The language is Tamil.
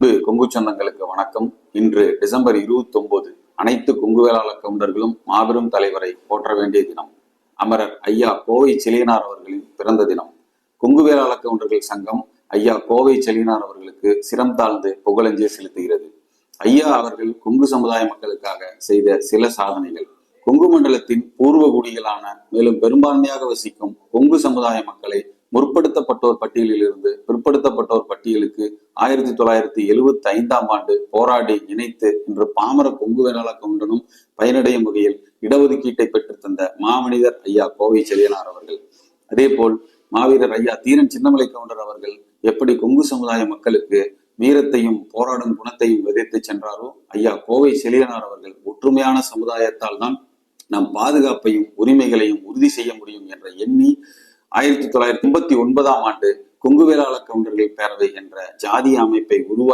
அன்பு கொங்கு சொந்தங்களுக்கு வணக்கம். இன்று டிசம்பர் இருபத்தி ஒன்பது அனைத்து கொங்கு வேளாளர் கவுண்டர்களும் மாபெரும் தலைவரை போற்ற வேண்டிய தினம். அமரர் ஐயா கோவை செலியனார் அவர்களின் பிறந்த தினம். கொங்கு வேளாளர் கவுண்டர்கள் சங்கம் ஐயா கோவை செலியனார் அவர்களுக்கு சிரம் தாழ்ந்து புகழஞ்சலி செலுத்துகிறது. ஐயா அவர்கள் கொங்கு சமுதாய மக்களுக்காக செய்த சில சாதனைகள். கொங்கு மண்டலத்தின் பூர்வ குடிகளான மேலும் பெரும்பான்மையாக வசிக்கும் கொங்கு சமுதாய மக்களை முற்படுத்தப்பட்டோர் பட்டியலில் இருந்து பிற்படுத்தப்பட்டோர் பட்டியலுக்கு ஆயிரத்தி தொள்ளாயிரத்தி எழுவத்தி ஐந்தாம் ஆண்டு போராடி இணைத்து இன்று பாமர கொங்கு வேளாளர் கவுண்டனும் பயனடையும் வகையில் இடஒதுக்கீட்டை பெற்று தந்த மாமனிதர் ஐயா கோவை செழியனார் அவர்கள். அதே போல் மாவீரர் ஐயா தீரன் சின்னமலை கவுண்டர் அவர்கள் எப்படி கொங்கு சமுதாய மக்களுக்கு வீரத்தையும் போராடும் குணத்தையும் விதைத்து சென்றாரோ ஐயா கோவை செழியனார் அவர்கள் ஒற்றுமையான சமுதாயத்தால் தான் நம் பாதுகாப்பையும் உரிமைகளையும் உறுதி செய்ய முடியும் என்ற எண்ணி ஆயிரத்தி தொள்ளாயிரத்தி எண்பத்தி ஒன்பதாம் ஆண்டு கொங்கு வேளாளர் கவுண்டர்கள் பேரவை என்ற ஜாதிய அமைப்பை உருவாக்கி